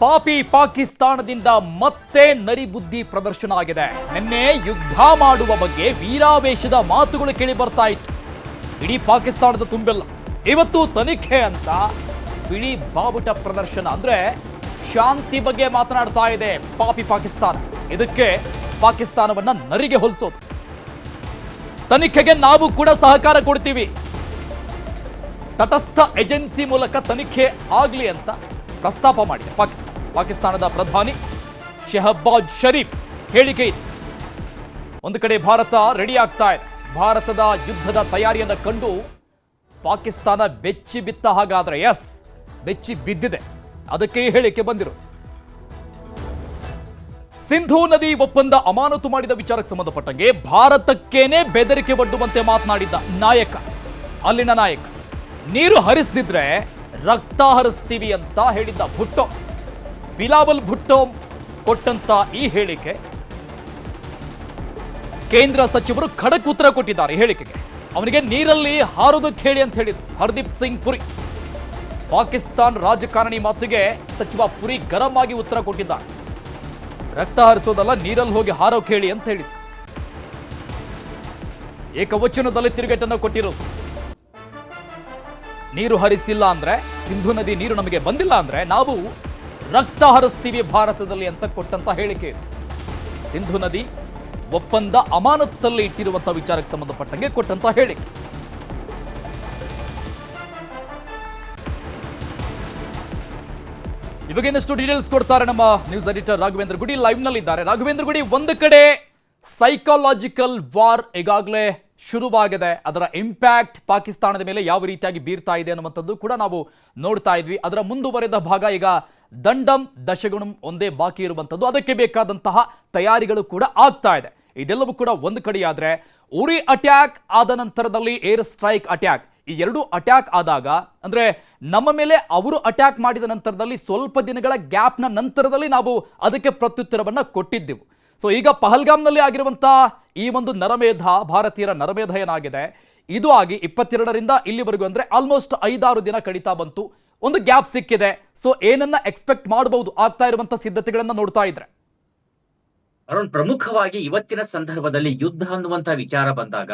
ಪಾಪಿ ಪಾಕಿಸ್ತಾನದಿಂದ ಮತ್ತೆ ನರಿಬುದ್ಧಿ ಪ್ರದರ್ಶನ ಆಗಿದೆ. ನಿನ್ನೆ ಯುದ್ಧ ಮಾಡುವ ಬಗ್ಗೆ ವೀರಾವೇಶದ ಮಾತುಗಳು ಕೇಳಿ ಬರ್ತಾ ಇತ್ತು. ಇಡೀ ಪಾಕಿಸ್ತಾನದ ತುಂಬೆಲ್ಲ. ಇವತ್ತು ತನಿಖೆ ಅಂತ ಬಿಳಿ ಬಾವುಟ ಪ್ರದರ್ಶನ ಅಂದ್ರೆ ಶಾಂತಿ ಬಗ್ಗೆ ಮಾತನಾಡ್ತಾ ಇದೆ ಪಾಪಿ ಪಾಕಿಸ್ತಾನ. ಇದಕ್ಕೆ ಪಾಕಿಸ್ತಾನವನ್ನ ನರಿಗೆ ಹೋಲಿಸೋದು. ತನಿಖೆಗೆ ನಾವು ಕೂಡ ಸಹಕಾರ ಕೊಡ್ತೀವಿ. ತಟಸ್ಥ ಏಜೆನ್ಸಿ ಮೂಲಕ ತನಿಖೆ ಆಗಲಿ ಅಂತ ಪ್ರಸ್ತಾಪ ಮಾಡಿದೆ. ಪಾಕಿಸ್ತಾನ. ಪಾಕಿಸ್ತಾನದ ಪ್ರಧಾನಿ ಶೆಹಬಾಜ್ ಶರೀಫ್ ಹೇಳಿಕೆ ಇದೆ. ಒಂದು ಕಡೆ ಭಾರತ ರೆಡಿ ಆಗ್ತಾ ಇದೆ. ಭಾರತದ ಯುದ್ಧದ ತಯಾರಿಯನ್ನು ಕಂಡು ಪಾಕಿಸ್ತಾನ ಬೆಚ್ಚಿ ಬಿತ್ತ ಹಾಗಾದ್ರೆ ಎಸ್ ಬೆಚ್ಚಿ ಬಿದ್ದಿದೆ. ಅದಕ್ಕೆ ಹೇಳಿಕೆ ಬಂದಿರು. ಸಿಂಧೂ ನದಿ ಒಪ್ಪಂದ ಅಮಾನತು ಮಾಡಿದ ವಿಚಾರಕ್ಕೆ ಸಂಬಂಧಪಟ್ಟಂಗೆ ಭಾರತಕ್ಕೇನೆ ಬೆದರಿಕೆ ಒಡ್ಡುವಂತೆ ಮಾತನಾಡಿದ್ದ ನಾಯಕ. ಅಲ್ಲಿನ ನಾಯಕ, ನೀರು ಹರಿಸದಿದ್ರೆ ರಕ್ತ ಹರಿಸ್ತೀವಿ ಅಂತ ಹೇಳಿದ್ದ ಭುಟ್ಟೋ. ಬಿಲಾವಲ್ ಭುಟ್ಟೋ ಕೊಟ್ಟಂತ ಈ ಹೇಳಿಕೆ ಕೇಂದ್ರ ಸಚಿವರು ಖಡಕ್ ಉತ್ತರ ಕೊಟ್ಟಿದ್ದಾರೆ ಹೇಳಿಕೆಗೆ. ಅವನಿಗೆ ನೀರಲ್ಲಿ ಹಾರೋದಕ್ಕೆ ಹೇಳಿ ಅಂತ ಹೇಳಿದ್ರು. ಹರ್ದೀಪ್ ಸಿಂಗ್ ಪುರಿ. ಪಾಕಿಸ್ತಾನ್ ರಾಜಕಾರಣಿ ಮಾತಿಗೆ ಸಚಿವ ಪುರಿ ಗರಂ ಆಗಿ ಉತ್ತರ ಕೊಟ್ಟಿದ್ದಾರೆ. ರಕ್ತ ಹರಿಸೋದಲ್ಲ, ನೀರಲ್ಲಿ ಹೋಗಿ ಹಾರೋ ಹೇಳಿ ಅಂತ ಹೇಳಿದ್ರು. ಏಕವಚನದಲ್ಲಿ ತಿರುಗೇಟನ್ನು ಕೊಟ್ಟಿರೋದು. ನೀರು ಹರಿಸಿಲ್ಲ ಅಂದ್ರೆ, ಸಿಂಧು ನದಿ ನೀರು ನಮಗೆ ಬಂದಿಲ್ಲ ಅಂದ್ರೆ ನಾವು ರಕ್ತ ಹರಿಸ್ತೀವಿ ಭಾರತದಲ್ಲಿ ಅಂತ ಕೊಟ್ಟಂತ ಹೇಳಿಕೆ ಸಿಂಧು ನದಿ ಒಪ್ಪಂದ ಅಮಾನತ್ತಲ್ಲಿ ಇಟ್ಟಿರುವಂತಹ ವಿಚಾರಕ್ಕೆ ಸಂಬಂಧಪಟ್ಟಂಗೆ ಕೊಟ್ಟಂತ ಹೇಳಿಕೆ. ಇವಾಗ ಇನ್ನಷ್ಟು ಡೀಟೇಲ್ಸ್ ಕೊಡ್ತಾರೆ ನಮ್ಮ ನ್ಯೂಸ್ ಎಡಿಟರ್ ರಾಘವೇಂದ್ರ ಗುಡಿ. ಲೈವ್ನಲ್ಲಿ ಇದ್ದಾರೆ ರಾಘವೇಂದ್ರ ಗುಡಿ, ಒಂದು ಕಡೆ ಸೈಕಾಲಜಿಕಲ್ ವಾರ್ ಈಗಾಗಲೇ ಶುರುವಾಗಿದೆ ಅದರ ಇಂಪ್ಯಾಕ್ಟ್ ಪಾಕಿಸ್ತಾನದ ಮೇಲೆ ಯಾವ ರೀತಿಯಾಗಿ ಬೀರ್ತಾ ಇದೆ ಅನ್ನುವಂಥದ್ದು ಕೂಡ ನಾವು ನೋಡ್ತಾ ಇದ್ವಿ. ಅದರ ಮುಂದುವರೆದ ಭಾಗ ಈಗ ದಂಡಂ ದಶಗುಣಂ ಒಂದೇ ಬಾಕಿ ಇರುವಂಥದ್ದು. ಅದಕ್ಕೆ ಬೇಕಾದಂತಹ ತಯಾರಿಗಳು ಕೂಡ ಆಗ್ತಾ ಇದೆ. ಇದೆಲ್ಲವೂ ಕೂಡ ಒಂದು ಕಡೆಯಾದರೆ ಉರಿ ಅಟ್ಯಾಕ್ ಆದ ನಂತರದಲ್ಲಿ ಏರ್ ಸ್ಟ್ರೈಕ್ ಅಟ್ಯಾಕ್ ಈ ಎರಡು ಅಟ್ಯಾಕ್ ಆದಾಗ ಅಂದ್ರೆ ನಮ್ಮ ಮೇಲೆ ಅವರು ಅಟ್ಯಾಕ್ ಮಾಡಿದ ನಂತರದಲ್ಲಿ ಸ್ವಲ್ಪ ದಿನಗಳ ಗ್ಯಾಪ್ನ ನಂತರದಲ್ಲಿ ನಾವು ಅದಕ್ಕೆ ಪ್ರತ್ಯುತ್ತರವನ್ನು ಕೊಟ್ಟಿದ್ದೆವು. ಸೊ ಈಗ ಪಹಲ್ಗಾಮ್ನಲ್ಲಿ ಆಗಿರುವಂತ ಈ ಒಂದು ನರಮೇಧ, ಭಾರತೀಯರ ನರಮೇಧ ಏನಾಗಿದೆ? ಇದು ಆಗಿ ಇಪ್ಪತ್ತೆರಡರಿಂದ ಇಲ್ಲಿವರೆಗೂ ಅಂದ್ರೆ ಆಲ್ಮೋಸ್ಟ್ ಐದಾರು ದಿನ ಕಡಿತಾ ಬಂತು. ಒಂದು ಗ್ಯಾಪ್ ಸಿಕ್ಕಿದೆ. ಸೊ ಏನನ್ನ ಎಕ್ಸ್ಪೆಕ್ಟ್ ಮಾಡಬಹುದು ಆಗ್ತಾ ಇರುವಂತ ಸಿದ್ಧತೆಗಳನ್ನ ನೋಡ್ತಾ ಇದ್ರೆ? ಅರುಣ್, ಪ್ರಮುಖವಾಗಿ ಇವತ್ತಿನ ಸಂದರ್ಭದಲ್ಲಿ ಯುದ್ಧ ಅನ್ನುವಂತ ವಿಚಾರ ಬಂದಾಗ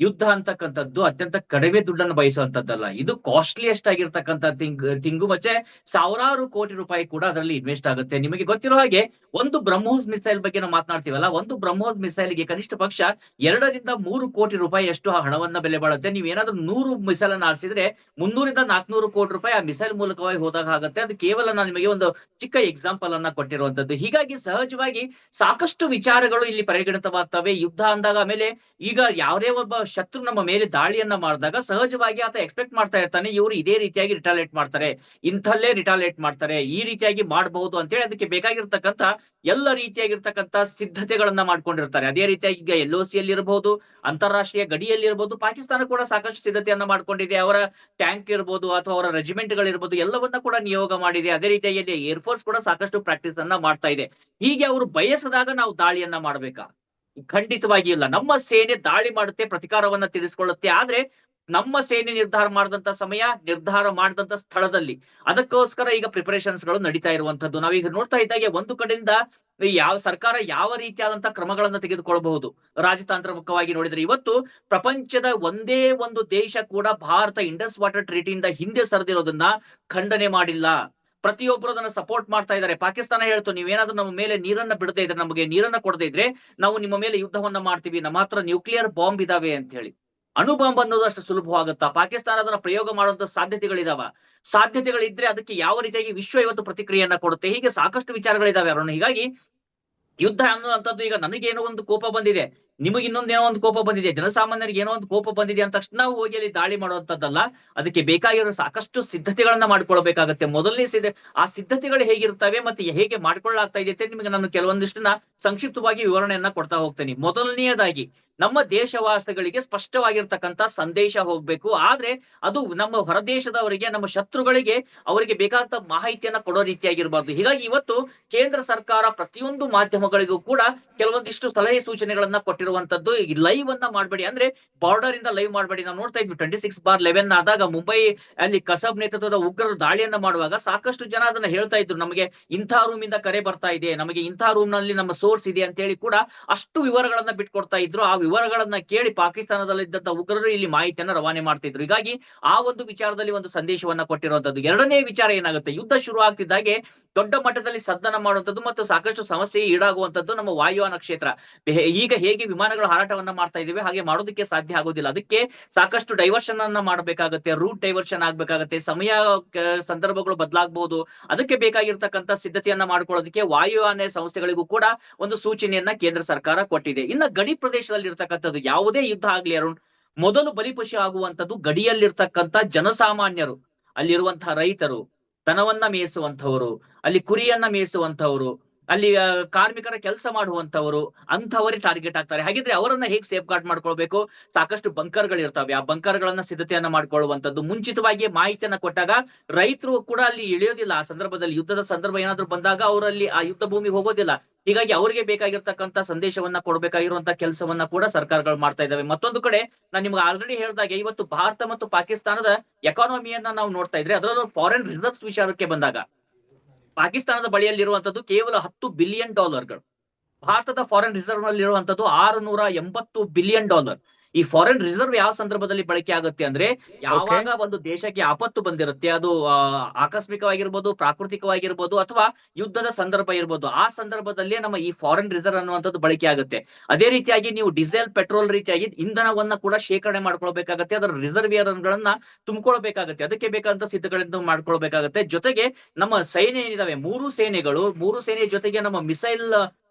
ಯುದ್ಧ ಅಂತಕ್ಕಂಥದ್ದು ಅತ್ಯಂತ ಕಡಿಮೆ ದುಡ್ಡನ್ನು ಬಯಸುವಂತದ್ದಲ್ಲ ಇದು ಕಾಸ್ಟ್ಲಿಯೆಸ್ಟ್ ಆಗಿರ್ತಕ್ಕಂಥ ತಿಂಗ್, ತಿಂಗು ಮತ್ತೆ ಸಾವಿರಾರು ಕೋಟಿ ರೂಪಾಯಿ ಕೂಡ ಅದರಲ್ಲಿ ಇನ್ವೆಸ್ಟ್ ಆಗುತ್ತೆ. ನಿಮಗೆ ಗೊತ್ತಿರೋ ಹಾಗೆ ಒಂದು ಬ್ರಹ್ಮೋಸ್ ಮಿಸೈಲ್ ಬಗ್ಗೆ ನಾವು ಮಾತನಾಡ್ತೀವಲ್ಲ, ಒಂದು ಬ್ರಹ್ಮೋಸ್ ಮಿಸೈಲ್ಗೆ ಕನಿಷ್ಠ ಪಕ್ಷ ಎರಡರಿಂದ ಮೂರು ಕೋಟಿ ರೂಪಾಯಿ ಅಷ್ಟು ಹಣವನ್ನ ಬೆಲೆ ಬಾಳುತ್ತೆ. ನೀವು ಏನಾದ್ರೂ ನೂರು ಮಿಸೈಲ್ ಅನ್ನ ಆರಿಸಿದ್ರೆ ಮುನ್ನೂರಿಂದ ನಾಲ್ಕುನೂರು ಕೋಟಿ ರೂಪಾಯಿ ಆ ಮಿಸೈಲ್ ಮೂಲಕವಾಗಿ ಹೋದಾಗ ಆಗುತ್ತೆ. ಅದು ಕೇವಲ ನಾನು ನಿಮಗೆ ಒಂದು ಚಿಕ್ಕ ಎಕ್ಸಾಂಪಲ್ ಅನ್ನ ಕೊಟ್ಟಿರುವಂತದ್ದು ಹೀಗಾಗಿ ಸಹಜವಾಗಿ ಸಾಕಷ್ಟು ವಿಚಾರಗಳು ಇಲ್ಲಿ ಪರಿಗಣಿತವಾಗ್ತವೆ. ಯುದ್ಧ ಅಂದಾಗ ಆಮೇಲೆ ಈಗ ಯಾವುದೇ ಒಬ್ಬ ಶತ್ರು ನಮ್ಮ ಮೇಲೆ ದಾಳಿಯನ್ನ ಮಾಡಿದಾಗ ಸಹಜವಾಗಿ ಆತ ಎಕ್ಸ್ಪೆಕ್ಟ್ ಮಾಡ್ತಾ ಇರ್ತಾನೆ, ಇವರು ಇದೇ ರೀತಿಯಾಗಿ ರಿಟಾಲೇಟ್ ಮಾಡ್ತಾರೆ, ಇಂಥಲ್ಲೇ ರಿಟಾಲೇಟ್ ಮಾಡ್ತಾರೆ, ಈ ರೀತಿಯಾಗಿ ಮಾಡಬಹುದು ಅಂತೇಳಿ ಅದಕ್ಕೆ ಬೇಕಾಗಿರ್ತಕ್ಕಂತ ಎಲ್ಲ ರೀತಿಯಾಗಿರ್ತಕ್ಕಂಥ ಸಿದ್ಧತೆಗಳನ್ನ ಮಾಡ್ಕೊಂಡಿರ್ತಾರೆ. ಅದೇ ರೀತಿಯಾಗಿ ಈಗ ಎಲ್ ಸಿ ಅಲ್ಲಿ ಇರಬಹುದು ಅಂತಾರಾಷ್ಟ್ರೀಯ ಗಡಿಯಲ್ಲಿ ಇರಬಹುದು ಪಾಕಿಸ್ತಾನ ಕೂಡ ಸಾಕಷ್ಟು ಸಿದ್ಧತೆಯನ್ನ ಮಾಡ್ಕೊಂಡಿದೆ. ಅವರ ಟ್ಯಾಂಕ್ ಇರ್ಬೋದು ಅಥವಾ ಅವರ ರೆಜಿಮೆಂಟ್ ಗಳಿರ್ಬೋದು, ಎಲ್ಲವನ್ನ ಕೂಡ ನಿಯೋಗ ಮಾಡಿದೆ. ಅದೇ ರೀತಿಯಾಗಿ ಏರ್ ಫೋರ್ಸ್ ಕೂಡ ಸಾಕಷ್ಟು ಪ್ರಾಕ್ಟೀಸ್ ಅನ್ನ ಮಾಡ್ತಾ ಇದೆ. ಹೀಗೆ ಅವರು ಬಯಸದಾಗ ನಾವು ದಾಳಿಯನ್ನ ಮಾಡ್ಬೇಕಾ ಖಂಡಿತವಾಗಿ ಇಲ್ಲ. ನಮ್ಮ ಸೇನೆ ದಾಳಿ ಮಾಡುತ್ತೆ, ಪ್ರತಿಕಾರವನ್ನ ತಿಳಿಸ್ಕೊಳ್ಳುತ್ತೆ. ಆದ್ರೆ ನಮ್ಮ ಸೇನೆ ನಿರ್ಧಾರ ಮಾಡಿದಂತ ಸಮಯ, ನಿರ್ಧಾರ ಮಾಡಿದಂತ ಸ್ಥಳದಲ್ಲಿ. ಅದಕ್ಕೋಸ್ಕರ ಈಗ ಪ್ರಿಪರೇಷನ್ಸ್ಗಳು ನಡೀತಾ ಇರುವಂತದ್ದು ನಾವೀಗ ನೋಡ್ತಾ ಇದ್ದಾಗೆ ಒಂದು ಕಡೆಯಿಂದ ಯಾವ ಸರ್ಕಾರ ಯಾವ ರೀತಿಯಾದಂತ ಕ್ರಮಗಳನ್ನ ತೆಗೆದುಕೊಳ್ಳಬಹುದು ರಾಜತಾಂತ್ರಿಕವಾಗಿ ನೋಡಿದ್ರೆ ಇವತ್ತು ಪ್ರಪಂಚದ ಒಂದೇ ಒಂದು ದೇಶ ಕೂಡ ಭಾರತ ಇಂಡಸ್ ವಾಟರ್ ಟ್ರೀಟಿಯಿಂದ ಹಿಂದೆ ಸರಿದಿರೋದನ್ನ ಖಂಡನೆ ಮಾಡಿಲ್ಲ. ಪ್ರತಿಯೊಬ್ಬರು ಅದನ್ನ ಸಪೋರ್ಟ್ ಮಾಡ್ತಾ ಇದ್ದಾರೆ ಪಾಕಿಸ್ತಾನ ಹೇಳ್ತು, ನೀವೇನಾದ್ರೂ ನಮ್ಮ ಮೇಲೆ ನೀರನ್ನ ಬಿಡದೇ ಇದ್ರೆ ನಮಗೆ ನೀರನ್ನ ಕೊಡದೇ ಇದ್ರೆ ನಾವು ನಿಮ್ಮ ಮೇಲೆ ಯುದ್ಧವನ್ನ ಮಾಡ್ತೀವಿ. ನಮ್ಮ ಹತ್ರ ನ್ಯೂಕ್ಲಿಯರ್ ಬಾಂಬ್ ಇದಾವೆ ಅಂತ ಹೇಳಿ ಅಣು ಬಾಂಬ್ ಅನ್ನೋದು ಅಷ್ಟು ಸುಲಭವಾಗುತ್ತಾ ಪಾಕಿಸ್ತಾನ ಅದನ್ನ ಪ್ರಯೋಗ ಮಾಡುವಂತ ಸಾಧ್ಯತೆಗಳಿದಾವ? ಸಾಧ್ಯತೆಗಳಿದ್ರೆ ಅದಕ್ಕೆ ಯಾವ ರೀತಿಯಾಗಿ ವಿಶ್ವ ಇವತ್ತು ಪ್ರತಿಕ್ರಿಯೆಯನ್ನ ಕೊಡುತ್ತೆ? ಹೀಗೆ ಸಾಕಷ್ಟು ವಿಚಾರಗಳಿದಾವೆ ಅರುಣ್. ಹೀಗಾಗಿ ಯುದ್ಧ ಅನ್ನುವಂಥದ್ದು ಈಗ ನನಗೇನೋ ಒಂದು ಕೋಪ ಬಂದಿದೆ. ನಿಮಗೆ ಇನ್ನೊಂದೇನೋ ಒಂದು ಕೋಪ ಬಂದಿದೆ, ಜನಸಾಮಾನ್ಯರಿಗೆ ಏನೋ ಒಂದು ಕೋಪ ಬಂದಿದೆ ಅಂತ ತಕ್ಷಣ ನಾವು ಹೋಗಿ ಅಲ್ಲಿ ದಾಳಿ ಮಾಡುವಂತದ್ದಲ್ಲ ಅದಕ್ಕೆ ಬೇಕಾಗಿರೋ ಸಾಕಷ್ಟು ಸಿದ್ಧತೆಗಳನ್ನ ಮಾಡ್ಕೊಳ್ಬೇಕಾಗತ್ತೆ. ಮೊದಲನೇ ಸಿದ್ಧ, ಆ ಸಿದ್ಧತೆಗಳು ಹೇಗಿರ್ತವೆ ಮತ್ತೆ ಹೇಗೆ ಮಾಡ್ಕೊಳ್ಳಾಗ್ತಾ ಇದೆ ನಿಮಗೆ ನಾನು ಕೆಲವೊಂದಿಷ್ಟನ್ನ ಸಂಕ್ಷಿಪ್ತವಾಗಿ ವಿವರಣೆಯನ್ನ ಕೊಡ್ತಾ ಹೋಗ್ತೇನೆ. ಮೊದಲನೆಯದಾಗಿ, ನಮ್ಮ ದೇಶವಾಸಿಗಳಿಗೆ ಸ್ಪಷ್ಟವಾಗಿರ್ತಕ್ಕಂತ ಸಂದೇಶ ಹೋಗ್ಬೇಕು. ಆದ್ರೆ ಅದು ನಮ್ಮ ಹೊರದೇಶದವರಿಗೆ, ನಮ್ಮ ಶತ್ರುಗಳಿಗೆ ಅವರಿಗೆ ಬೇಕಾದಂತ ಮಾಹಿತಿಯನ್ನ ಕೊಡೋ ರೀತಿಯಾಗಿರ್ಬಾರ್ದು. ಹೀಗಾಗಿ ಇವತ್ತು ಕೇಂದ್ರ ಸರ್ಕಾರ ಪ್ರತಿಯೊಂದು ಮಾಧ್ಯಮಗಳಿಗೂ ಕೂಡ ಕೆಲವೊಂದಿಷ್ಟು ಸಲಹೆ ಸೂಚನೆಗಳನ್ನ ಕೊಟ್ಟಿರುವ ಕೊಟ್ಟಿರುವಂತದ್ದು ಈಗ ಲೈವ್ ಅನ್ನ ಮಾಡಬೇಡಿ. ಅಂದ್ರೆ ಬಾರ್ಡರ್ ಇಂದ ಲೈವ್ ಮಾಡಬೇಡಿ. ನಾವು ನೋಡ್ತಾ ಇದ್ವಿ ಟ್ವೆಂಟಿ ಸಿಕ್ಸ್ ಬಾರ್ ಲೆವೆನ್ ಆದಾಗ ಮುಂಬೈ ಅಲ್ಲಿ ಕಸಬ್ ನೇತೃತ್ವದ ಉಗ್ರರು ದಾಳಿಯನ್ನ ಮಾಡುವಾಗ ಸಾಕಷ್ಟು ಜನ ಅದನ್ನ ಹೇಳ್ತಾ ಇದ್ರು. ನಮಗೆ ಇಂಥ ರೂಮ್ ಇಂದ ಕರೆ ಬರ್ತಾ ಇದೆ. ನಮಗೆ ಇಂಥ ರೂಮ್ನಲ್ಲಿ ನಮ್ಮ ಸೋರ್ಸ್ ಇದೆ ಅಂತ ಹೇಳಿ ಕೂಡ ಅಷ್ಟು ವಿವರಗಳನ್ನ ಬಿಟ್ಕೊಡ್ತಾ ಇದ್ರು. ಆ ವಿವರಗಳನ್ನ ಕೇಳಿ ಪಾಕಿಸ್ತಾನದಲ್ಲಿದ್ದಂತ ಉಗ್ರರು ಇಲ್ಲಿ ಮಾಹಿತಿಯನ್ನ ರವಾನೆ ಮಾಡ್ತಿದ್ರು. ಹೀಗಾಗಿ ಆ ಒಂದು ವಿಚಾರದಲ್ಲಿ ಒಂದು ಸಂದೇಶವನ್ನ ಕೊಟ್ಟಿರುವಂತದ್ದು ಎರಡನೇ ವಿಚಾರ ಏನಾಗುತ್ತೆ? ಯುದ್ಧ ಶುರು ಆಗ್ತಿದ್ದಾಗೆ ದೊಡ್ಡ ಮಟ್ಟದಲ್ಲಿ ಸದ್ದನ ಮಾಡುವಂತದ್ದು ಮತ್ತು ಸಾಕಷ್ಟು ಸಮಸ್ಯೆ ಈಡಾಗುವಂತದ್ದು ನಮ್ಮ ವಾಯುವಾನ ಕ್ಷೇತ್ರ. ಈಗ ಹೇಗೆ ವಿಮಾನಗಳ ಹಾರಾಟವನ್ನ ಮಾಡ್ತಾ ಇದೀವಿ ಹಾಗೆ ಮಾಡೋದಕ್ಕೆ ಸಾಧ್ಯ ಆಗೋದಿಲ್ಲ. ಅದಕ್ಕೆ ಸಾಕಷ್ಟು ಡೈವರ್ಷನ್ ಅನ್ನ ಮಾಡಬೇಕಾಗತ್ತೆ ರೂಟ್ ಡೈವರ್ಷನ್ ಆಗ್ಬೇಕಾಗತ್ತೆ, ಸಮಯ ಸಂದರ್ಭಗಳು ಬದಲಾಗಬಹುದು ಅದಕ್ಕೆ ಬೇಕಾಗಿರ್ತಕ್ಕಂತ ಸಿದ್ಧತೆಯನ್ನ ಮಾಡ್ಕೊಳ್ಳೋದಕ್ಕೆ ವಾಯುಯಾನ ಸಂಸ್ಥೆಗಳಿಗೂ ಕೂಡ ಒಂದು ಸೂಚನೆಯನ್ನ ಕೇಂದ್ರ ಸರ್ಕಾರ ಕೊಟ್ಟಿದೆ. ಇನ್ನ ಗಡಿ ಪ್ರದೇಶದಲ್ಲಿ ಇರ್ತಕ್ಕಂಥದ್ದು ಯಾವುದೇ ಯುದ್ಧ ಆಗ್ಲಿ ಅರುಣ್, ಮೊದಲು ಬಲಿಪಶು ಆಗುವಂತದ್ದು ಗಡಿಯಲ್ಲಿರ್ತಕ್ಕಂಥ ಜನಸಾಮಾನ್ಯರು ಅಲ್ಲಿರುವಂತಹ ರೈತರು ದನವನ್ನ ಮೇಯಿಸುವಂತವರು ಅಲ್ಲಿ ಕುರಿಯನ್ನ ಮೇಯಿಸುವಂತವರು ಅಲ್ಲಿ ಕಾರ್ಮಿಕರ ಕೆಲಸ ಮಾಡುವಂತವರು ಅಂಥವರೇ ಟಾರ್ಗೆಟ್ ಆಗ್ತಾರೆ. ಹಾಗಿದ್ರೆ ಅವರನ್ನ ಹೇಗೆ ಸೇಫ್ ಗಾರ್ಡ್ ಮಾಡ್ಕೊಳ್ಬೇಕು? ಸಾಕಷ್ಟು ಬಂಕರ್ಗಳು ಇರ್ತವೆ ಆ ಬಂಕರ್ ಗಳನ್ನ ಸಿದ್ಧತೆಯನ್ನ ಮಾಡ್ಕೊಳ್ಳುವಂತದ್ದು ಮುಂಚಿತವಾಗಿ ಮಾಹಿತಿಯನ್ನ ಕೊಟ್ಟಾಗ ರೈತರು ಕೂಡ ಅಲ್ಲಿ ಇಳಿಯೋದಿಲ್ಲ. ಆ ಸಂದರ್ಭದಲ್ಲಿ ಯುದ್ಧದ ಸಂದರ್ಭ ಏನಾದ್ರು ಬಂದಾಗ ಅವರಲ್ಲಿ ಆ ಯುದ್ಧ ಭೂಮಿಗೆ ಹೋಗೋದಿಲ್ಲ. ಹೀಗಾಗಿ ಅವರಿಗೆ ಬೇಕಾಗಿರ್ತಕ್ಕಂತ ಸಂದೇಶವನ್ನ ಕೊಡಬೇಕಾಗಿರುವಂತ ಕೆಲಸವನ್ನ ಕೂಡ ಸರ್ಕಾರಗಳು ಮಾಡ್ತಾ ಇದಾವೆ ಮತ್ತೊಂದು ಕಡೆ ನಾನು ನಿಮ್ಗೆ ಆಲ್ರೆಡಿ ಹೇಳಿದಾಗೆ ಇವತ್ತು ಭಾರತ ಮತ್ತು ಪಾಕಿಸ್ತಾನದ ಎಕಾನಮಿಯನ್ನ ನಾವು ನೋಡ್ತಾ ಇದ್ರೆ ಅದರಲ್ಲೂ ಫಾರಿನ್ ರಿಸರ್ವ್ಸ್ ವಿಚಾರಕ್ಕೆ ಬಂದಾಗ ಪಾಕಿಸ್ತಾನದ ಬಳಿಯಲ್ಲಿರುವಂತದ್ದು ಕೇವಲ ಹತ್ತು ಬಿಲಿಯನ್ ಡಾಲರ್ಗಳು ಭಾರತದ ಫಾರಿನ್ ರಿಸರ್ವ್ ನಲ್ಲಿರುವಂತದ್ದು ಆರುನೂರ ಎಂಬತ್ತು ಬಿಲಿಯನ್ ಡಾಲರ್ ಈ ಫಾರಿನ್ ರಿಸರ್ವ್ ಯಾವ ಸಂದರ್ಭದಲ್ಲಿ ಬಳಕೆ ಆಗುತ್ತೆ ಅಂದ್ರೆ ಯಾವಾಗ ಒಂದು ದೇಶಕ್ಕೆ ಆಪತ್ತು ಬಂದಿರುತ್ತೆ ಅದು ಆಕಸ್ಮಿಕವಾಗಿರ್ಬೋದು ಪ್ರಾಕೃತಿಕವಾಗಿರ್ಬೋದು ಅಥವಾ ಯುದ್ಧದ ಸಂದರ್ಭ ಇರ್ಬೋದು ಆ ಸಂದರ್ಭದಲ್ಲಿ ನಮ್ಮ ಈ ಫಾರಿನ್ ರಿಸರ್ವ್ ಅನ್ನುವಂಥದ್ದು ಬಳಕೆ ಆಗುತ್ತೆ. ಅದೇ ರೀತಿಯಾಗಿ ನೀವು ಡೀಸೆಲ್ ಪೆಟ್ರೋಲ್ ರೀತಿಯಾಗಿ ಇಂಧನವನ್ನ ಕೂಡ ಶೇಖರಣೆ ಮಾಡ್ಕೊಳ್ಬೇಕಾಗತ್ತೆ ಅದರ ರಿಸರ್ವಿಯರ್ ಗಳನ್ನ ತುಂಬಿಕೊಳ್ಬೇಕಾಗತ್ತೆ. ಅದಕ್ಕೆ ಬೇಕಾದಂತ ಸಿದ್ಧಗಳಿಂದ ಮಾಡ್ಕೊಳ್ಬೇಕಾಗತ್ತೆ. ಜೊತೆಗೆ ನಮ್ಮ ಸೈನ್ಯ ಏನಿದಾವೆ? ಮೂರು ಸೇನೆಗಳು ಮೂರು ಸೇನೆ ಜೊತೆಗೆ ನಮ್ಮ ಮಿಸೈಲ್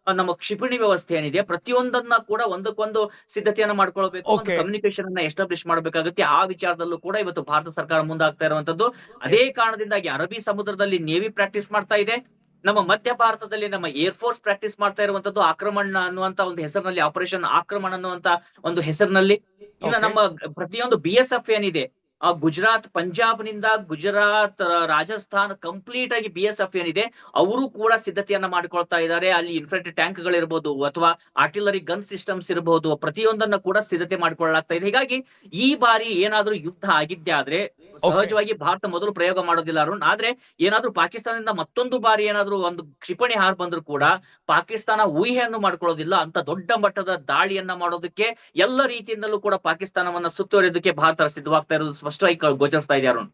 ನಮ್ಮ ಕ್ಷಿಪಣಿ ವ್ಯವಸ್ಥೆ ಏನಿದೆ ಪ್ರತಿಯೊಂದನ್ನ ಕೂಡ ಒಂದಕ್ಕೊಂದು ಸಿದ್ಧತೆಯನ್ನ ಮಾಡ್ಕೊಳ್ಬೇಕು ಕಮ್ಯುನಿಕೇಶನ್ ಅನ್ನ ಎಸ್ಟಾಬ್ಲಿಷ್ ಮಾಡಬೇಕಾಗುತ್ತೆ. ಆ ವಿಚಾರದಲ್ಲೂ ಕೂಡ ಇವತ್ತು ಭಾರತ ಸರ್ಕಾರ ಮುಂದಾಗ್ತಾ ಇರುವಂತದ್ದು ಅದೇ ಕಾರಣದಿಂದಾಗಿ ಅರಬಿ ಸಮುದ್ರದಲ್ಲಿ ನೇವಿ ಪ್ರಾಕ್ಟೀಸ್ ಮಾಡ್ತಾ ಇದೆ. ನಮ್ಮ ಮಧ್ಯ ಭಾರತದಲ್ಲಿ ನಮ್ಮ ಏರ್ ಫೋರ್ಸ್ ಪ್ರಾಕ್ಟೀಸ್ ಮಾಡ್ತಾ ಇರುವಂತದ್ದು ಆಕ್ರಮಣ ಅನ್ನುವಂತ ಒಂದು ಹೆಸರಿನಲ್ಲಿ ಆಪರೇಷನ್ ಆಕ್ರಮಣ ಅನ್ನುವಂತ ಒಂದು ಹೆಸರಿನಲ್ಲಿ. ಇನ್ನು ನಮ್ಮ ಪ್ರತಿಯೊಂದು ಬಿ ಎಸ್ ಎಫ್ ಏನಿದೆ ಆ ಗುಜರಾತ್ ಪಂಜಾಬ್ನಿಂದ ಗುಜರಾತ್ ರಾಜಸ್ಥಾನ್ ಕಂಪ್ಲೀಟ್ ಆಗಿ ಬಿ ಎಸ್ ಎಫ್ ಏನಿದೆ ಅವರು ಕೂಡ ಸಿದ್ಧತೆಯನ್ನ ಮಾಡಿಕೊಳ್ತಾ ಇದ್ದಾರೆ. ಅಲ್ಲಿ ಇನ್ಫ್ರಂಟ್ ಟ್ಯಾಂಕ್ ಗಳಿರ್ಬೋದು ಅಥವಾ ಆರ್ಟಿಲರಿ ಗನ್ ಸಿಸ್ಟಮ್ಸ್ ಇರಬಹುದು ಪ್ರತಿಯೊಂದನ್ನ ಕೂಡ ಸಿದ್ಧತೆ ಮಾಡಿಕೊಳ್ಳಲಾಗ್ತಾ ಇದೆ. ಹೀಗಾಗಿ ಈ ಬಾರಿ ಏನಾದ್ರೂ ಯುದ್ಧ ಆಗಿದ್ದೆ ಆದ್ರೆ ಸಹಜವಾಗಿ ಭಾರತ ಮೊದಲು ಪ್ರಯೋಗ ಮಾಡೋದಿಲ್ಲ ಅರುಣ್. ಆದ್ರೆ ಏನಾದ್ರೂ ಪಾಕಿಸ್ತಾನದಿಂದ ಮತ್ತೊಂದು ಬಾರಿ ಏನಾದ್ರೂ ಒಂದು ಕ್ಷಿಪಣಿ ಹಾರ್ ಬಂದ್ರು ಕೂಡ ಪಾಕಿಸ್ತಾನ ಊಹೆಯನ್ನು ಮಾಡ್ಕೊಳ್ಳೋದಿಲ್ಲ. ಅಂತ ದೊಡ್ಡ ಮಟ್ಟದ ದಾಳಿಯನ್ನ ಮಾಡೋದಕ್ಕೆ ಎಲ್ಲ ರೀತಿಯಿಂದಲೂ ಕೂಡ ಪಾಕಿಸ್ತಾನವನ್ನ ಸುತ್ತುವರಿಯೋದಕ್ಕೆ ಭಾರತ ಸಿದ್ಧವಾಗ್ತಾ ಇರೋದು ಸ್ಪಷ್ಟವಾಗಿ ಗೋಚರಿಸ್ತಾ ಇದೆ ಅರುಣ್